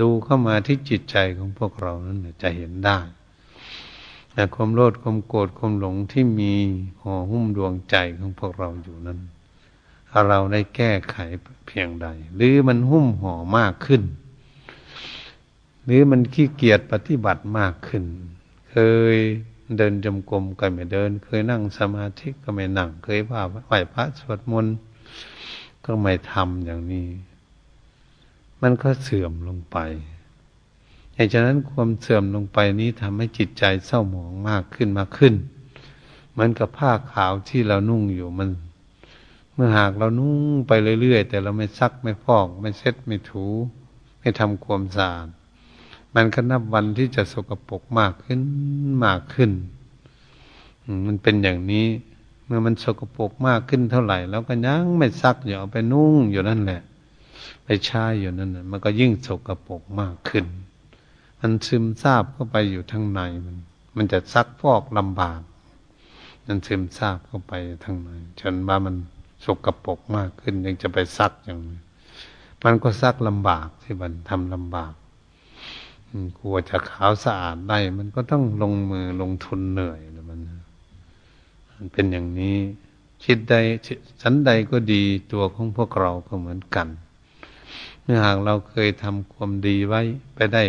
ดูเข้ามาที่จิตใจของพวกเรานั้นจะเห็นได้แต่ความโลภความโกรธความหลงที่มีห่อหุ้มดวงใจของพวกเราอยู่นั้นเราได้แก้ไขเพียงใด หรือมันหุ้มห่อมากขึ้น หรือมันขี้เกียจปฏิบัติมากขึ้น เคยเดินจมกรมก็ไม่เดิน เคยนั่งสมาธิก็ไม่นั่ง เคยว่าไหวพระสวดมนต์ก็ไม่ทำอย่างนี้ มันก็เสื่อมลงไปเหตุฉะนั้นความเสื่อมลงไปนี้ทำให้จิตใจเศร้าหมองมากขึ้นมากขึ้นเหมือนกับผ้าขาวที่เรานุ่งอยู่มัน เมื่อหากเรานุ่งไปเรื่อยๆ แต่เราไม่ซักไม่ฟอก ไม่เช็ดไม่ถู ไม่ทำความสะอาดมันก็นับวันที่จะสกปรกมากขึ้นมากขึ้น มันเป็นอย่างนี้ เมื่อมันสกปรกมากขึ้นเท่าไหร่ แล้วก็ยังไม่ซักอยู่เอาไปนุ่งอยู่นั่นแหละ ใช้อยู่นั่นมันก็ยิ่งสกปรกมากขึ้น มันซึมซาบเข้าไปอยู่ทั้งในมัน มันจะซักฟอกลำบาก มันซึมซาบเข้าไปทั้งในจนว่ามันสกปรกมากขึ้น ยังจะไปซักอย่างนี้มันก็ซักลำบากที่มันทำลำบากกลัวจะขาวสะอาดได้ มันก็ต้องลงมือลงทุนเหนื่อยมัน มันเป็นอย่างนี้ชิดใดชั้นใดก็ดีตัวของพวกเราก็เหมือนกัน เมื่อหากเราเคยทำความดีไว้ไปได้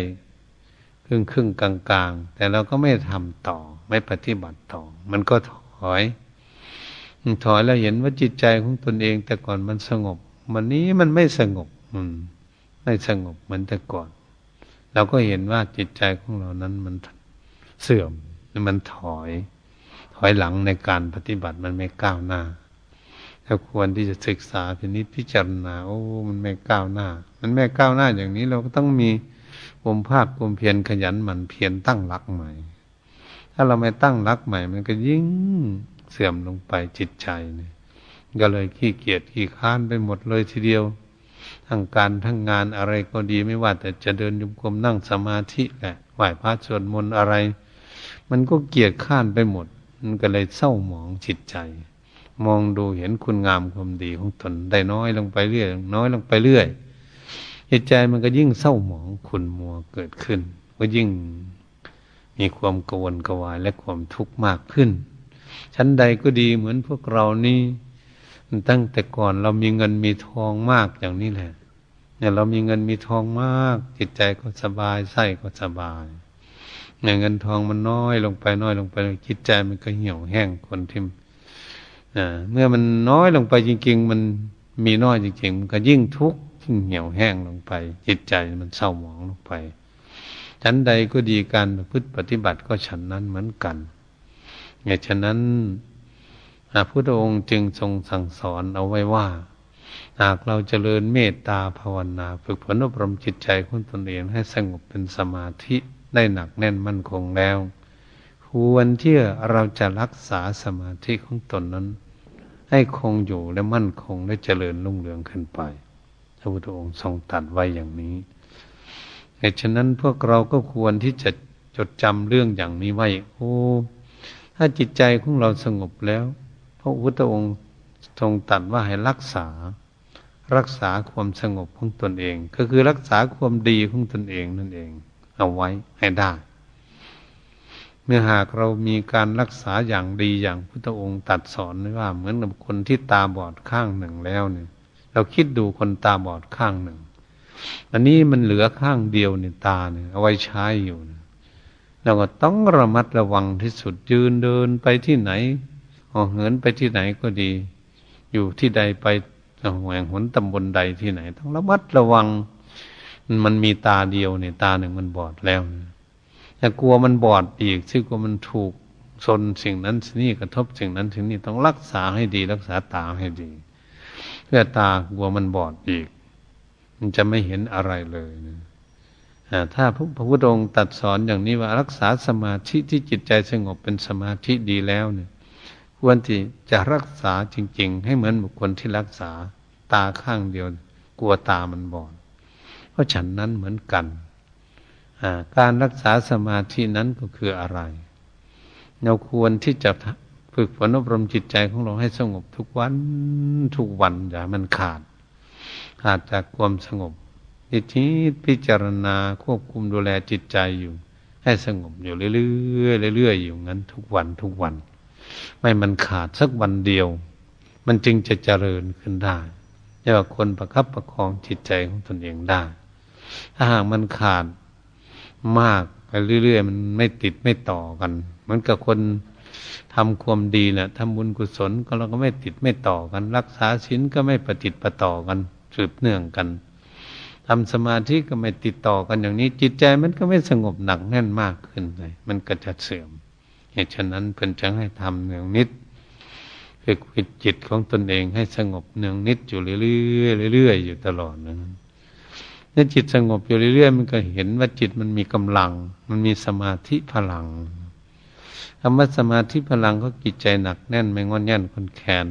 ครึ่งครึ่งกลางกลางแต่เราก็ไม่ทำต่อ ไม่ปฏิบัติต่อ มันก็ถอย ถอยแล้วเห็นว่าจิตใจของตนเอง แต่ก่อนมันสงบ วันนี้มันไม่สงบ อืม ไม่สงบเหมือนแต่ก่อน เราก็เห็นว่าจิตใจของเรานั้นมันเสื่อมมันถอย ถอยหลังในการปฏิบัติมันไม่ก้าวหน้า ถ้าควรที่จะศึกษาพินิจพิจารณาโอ้มันไม่ก้าวหน้า มันไม่ก้าวหน้าอย่างนี้เราก็ต้องมีวมภาควมเพียรขยันหมั่นเพียรตั้งหลักใหม่ ถ้าเราไม่ตั้งหลักใหม่ มันก็ยิ่งเสื่อมลงไปจิตใจเนี่ยก็เลยขี้เกียจขี้ค้านไปหมดเลยทีเดียว ทั้งการทั้งงานอะไรก็ดีไม่ว่า แต่จะเดินยมกลมนั่งสมาธิแหละไหว้พระสวดมนต์อะไร มันก็เกียดข้านไปหมด มันก็เลยเศร้าหมองจิตใจ มองดูเห็นคุณงามความดีของตนได้น้อยลงไปเรื่อย น้อยลงไปเรื่อยจิตใจมันก็ยิ่งเศร้าหมองขุนมัวเกิดขึ้น ก็ยิ่งมีความกวนกวายและความทุกข์มากขึ้น ชั้นใดก็ดีเหมือนพวกเรานี่ตั้งแต่ก่อนเรามีเงินมีทองมากอย่างนี้แหละเนี่ยเรามีเงินมีทองมาก จิตใจก็สบายไส้ก็สบายเนี่ยเงินทองมันน้อยลงไปน้อยลงไปจิตใจมันก็เหี่ยวแห้งคนที่ เมื่อมันน้อยลงไปจริง ๆ มันมีน้อยจริงๆมันก็ยิ่งทุกข์ยิ่งเหี่ยวแห้งลงไป จิตใจมันเศร้าหมองลงไปชั้นใดก็ดีการพฤติปฏิบัติก็ฉันนั้นเหมือนกันเนี่ยฉะนั้นพระพุทธองค์จึงทรงสั่งสอนเอาไว้ว่า หากเราจเจริญเมตตาภาวนา ฝึกฝนอบรมจิตใจของตนเองให้สงบเป็นสมาธิได้หนักแน่นมั่นคงแล้ว ควรที่เราจะรักษาสมาธิของตนนั้น ให้คงอยู่และมั่นคงและเจริญรุ่งเรืองขึ้นไป พระพุทธองค์ทรงตัดไว้อย่างนี้เหตุฉะนั้นพวกเราก็ควรที่จะจดจำเรื่องอย่างนี้ไว้ โอ้ ถ้าจิตใจของเราสงบแล้ว พระพุทธองค์ทรงตัดว่าให้รักษา รักษาความสงบของตนเอง ก็คือรักษาความดีของตนเองนั่นเอง เอาไว้ให้ได้ เมื่อหากเรามีการรักษาอย่างดีอย่างพุทธองค์ตัดสอนว่า เหมือนกับคนที่ตาบอดข้างหนึ่งแล้วเนี่ย เราคิดดูคนตาบอดข้างหนึ่ง อันนี้มันเหลือข้างเดียวในตาเนี่ยเอาไว้ใช้อยู่เราก็ต้องระมัดระวังที่สุดยืนเดินไปที่ไหนออเหินไปที่ไหนก็ดี อยู่ที่ใดไปแห่งหนตำบลใดที่ไหน ต้องระมัดระวัง มันมีตาเดียวเนี่ยตาหนึ่งมันบอดแล้ว แต่กลัวมันบอดอีกซึ่งกลัวมันถูกชนสิ่งนั้นสิ่งนี้กระทบสิ่งนั้นสิ่งนี้ต้องรักษาให้ดีรักษาตาให้ดี เพื่อตากลัวมันบอดอีก มันจะไม่เห็นอะไรเลยนะถ้าพระพุทธองค์ตัดสอนอย่างนี้ว่ารักษาสมาธิที่จิตใจสงบเป็นสมาธิดีแล้วเนี่ยควรที่จะรักษาจริง ๆ ให้เหมือนบุคคลที่รักษาตาข้างเดียว กลัวตามันบอดเพราะฉันนั้นเหมือนกัน การรักษาสมาธินั้นก็คืออะไร เราควรที่จะฝึกฝนอบรมจิตใจของเราให้สงบทุกวันทุกวันอย่ามันขาด ขาดจากความสงบนิจิตพิจารณาควบคุมดูแลจิตใจอยู่ ให้สงบอยู่เรื่อยๆเรื่อยๆอยู่งั้นทุกวันทุกวัน ไม่มันขาดสักวันเดียว มันจึงจะเจริญขึ้นได้เรียกว่าคนประคับประคองจิตใจของตนเองได้ ถ้าหากมันขาด มากไปเรื่อยๆมันไม่ติดไม่ต่อกันเหมือนกับคนทำความดีแหละทำบุญกุศลก็เราก็ไม่ติดไม่ต่อกัน รักษาศีลก็ไม่ประติประต่อกันสืบเนื่องกันทำสมาธิก็ไม่ติดต่อกันอย่างนี้ จิตใจมันก็ไม่สงบหนักแน่นมากขึ้นเลย มันก็จะเสื่อมเหตุฉะนั้นเพิ่นจึงให้ทำเนืองนิดฝึกจิตของตนเองให้สงบเนืองนิดอยู่เรื่อยๆเรื่อยๆอยู่ตลอดนั้น เมื่อจิตสงบอยู่เรื่อยๆมันก็เห็นว่าจิตมันมีกำลัง มันมีสมาธิพลังคำว่าสมาธิพลังก็จิตใจหนักแน่นไม่งอนแง่นคนแคน